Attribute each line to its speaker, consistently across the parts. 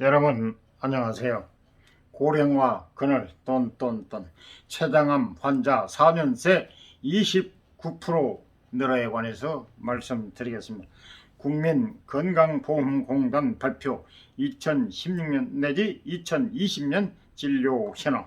Speaker 1: 여러분 안녕하세요. 고령화 그늘 돈돈돈 췌장암 환자 4년새 29% 늘어에 관해서 말씀드리겠습니다. 국민건강보험공단 발표 2016년 내지 2020년 진료 현황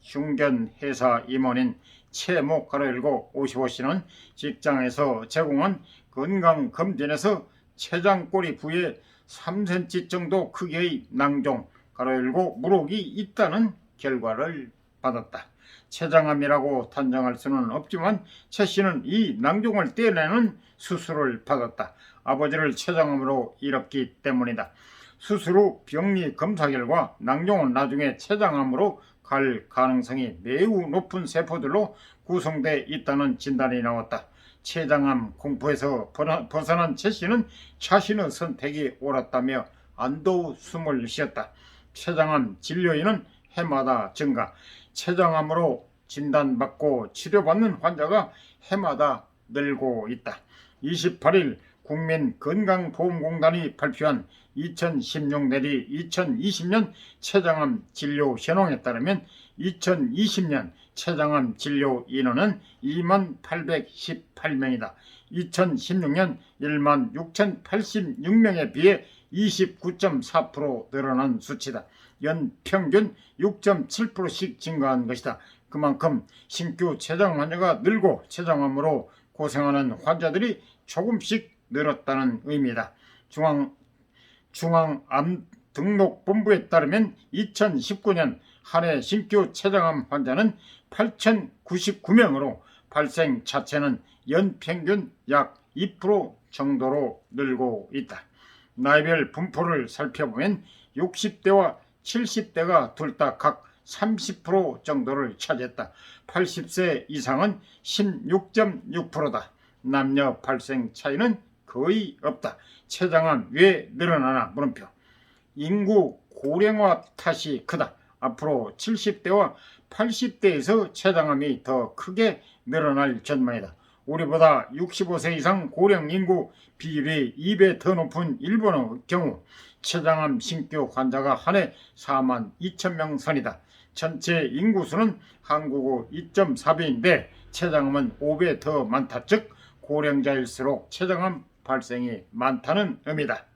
Speaker 1: 중견 회사 임원인 최모 가로열고 55씨는 직장에서 제공한 건강검진에서 췌장꼬리 부위에 3cm 정도 크기의 낭종 가로 열고 물혹이 있다는 결과를 받았다. 췌장암이라고 단정할 수는 없지만 최 씨는 이 낭종을 떼내는 수술을 받았다. 아버지를 췌장암으로 잃었기 때문이다. 수술 후 병리 검사 결과 낭종은 나중에 췌장암으로 갈 가능성이 매우 높은 세포들로 구성되어 있다는 진단이 나왔다. 췌장암 공포에서 벗어- 벗어난 최 씨는 자신의 선택이 옳았다며 안도 숨을 쉬었다. 췌장암 진료인은 해마다 증가, 췌장암으로 진단받고 치료받는 환자가 해마다 늘고 있다. 28일 국민건강보험공단이 발표한 2016 내지 2020년 췌장암 진료 현황에 따르면 2020년 췌장암 진료 인원은 2만 818명이다. 2016년 1만 6,086명에 비해 29.4% 늘어난 수치다. 연 평균 6.7%씩 증가한 것이다. 그만큼 신규 췌장 환자가 늘고 췌장암으로 고생하는 환자들이 조금씩 늘었다는 의미다. 중앙 중앙암 등록본부에 따르면 2019년 한해 신규 췌장암 환자는 8,099명으로 발생 자체는 연평균 약 2% 정도로 늘고 있다. 나이별 분포를 살펴보면 60대와 70대가 둘 다 각 30% 정도를 차지했다. 80세 이상은 16.6%다. 남녀 발생 차이는 거의 없다. 췌장암 왜 늘어나나 물음표. 인구 고령화 탓이 크다. 앞으로 70대와 80대에서 췌장암이 더 크게 늘어날 전망이다. 우리보다 65세 이상 고령 인구 비율이 2배 더 높은 일본의 경우 췌장암 신규 환자가 한 해 4만 2천 명 선이다. 전체 인구수는 한국의 2.4배인데 췌장암은 5배 더 많다. 즉 고령자일수록 췌장암 발생이 많다는 의미다.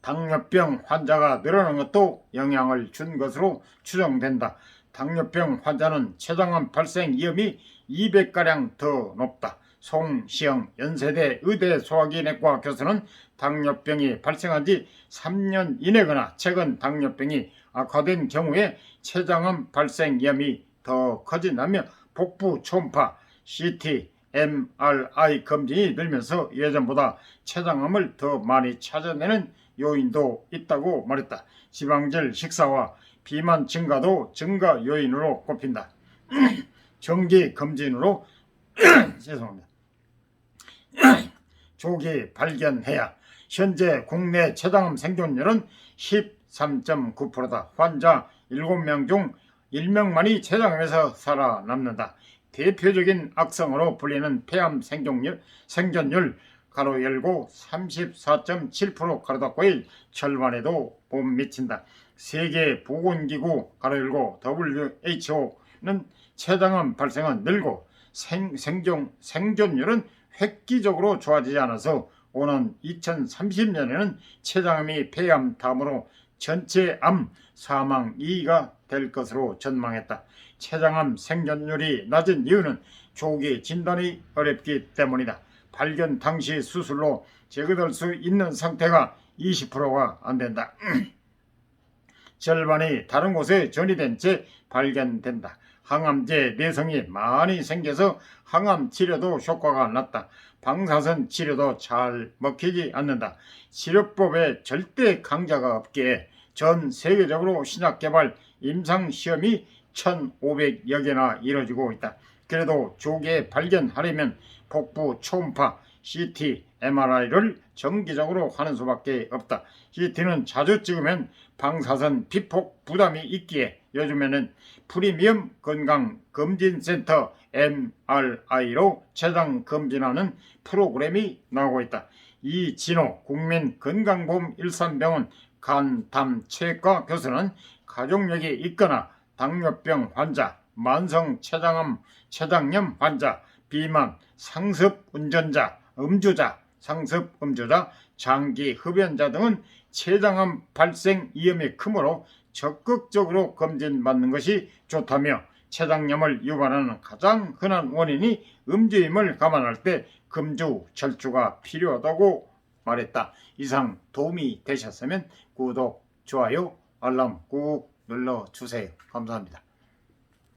Speaker 1: 당뇨병 환자가 늘어난 것도 영향을 준 것으로 추정된다. 당뇨병 환자는 췌장암 발생 위험이 200가량 더 높다. 송시영 연세대 의대 소화기내과 교수는 당뇨병이 발생한 지 3년 이내거나 최근 당뇨병이 악화된 경우에 췌장암 발생 위험이 더 커진다며 복부 초음파, CT, MRI 검진이 늘면서 예전보다 췌장암을 더 많이 찾아내는 요인도 있다고 말했다. 지방질 식사와 비만 증가도 증가 요인으로 꼽힌다. 정기 검진으로 죄송합니다. 조기 발견해야 현재 국내 췌장암 생존율은 13.9%다. 환자 7명 중 1명만이 췌장암에서 살아남는다. 대표적인 악성으로 불리는 폐암 생존율, 생존율 가로 열고 34.7% 가로 닫고 의 절반에도 못 미친다. 세계 보건기구 가로 열고 WHO는 췌장암 발생은 늘고 생, 생존, 생존율은 획기적으로 좋아지지 않아서 오는 2030년에는 췌장암이 폐암 다음으로 전체 암 사망 2위가 될 것으로 전망했다. 췌장암 생존율이 낮은 이유는 조기 진단이 어렵기 때문이다. 발견 당시 수술로 제거될 수 있는 상태가 20%가 안 된다. 절반이 다른 곳에 전이된 채 발견된다. 항암제 내성이 많이 생겨서 항암 치료도 효과가 낮다. 방사선 치료도 잘 먹히지 않는다. 치료법에 절대 강자가 없기에 전 세계적으로 신약 개발 임상 시험이 1,500여 개나 이루어지고 있다. 그래도 조기에 발견하려면 복부 초음파, CT, MRI를 정기적으로 하는 수밖에 없다. CT는 자주 찍으면 방사선 피폭 부담이 있기에 요즘에는 프리미엄 건강 검진센터 MRI로 췌장 검진하는 프로그램이 나오고 있다. 이진호 국민건강보험 일산병원 간담체과 교수는 가족력이 있거나 당뇨병 환자, 만성 췌장암, 췌장염 환자, 비만, 상습 운전자, 음주자, 상습 음주자, 장기 흡연자 등은 췌장암 발생 위험이 크므로 적극적으로 검진받는 것이 좋다며 췌장염을 유발하는 가장 흔한 원인이 음주임을 감안할 때 금주 절주가 필요하다고 말했다. 이상 도움이 되셨으면 구독, 좋아요, 알람 꾹 눌러주세요. 감사합니다.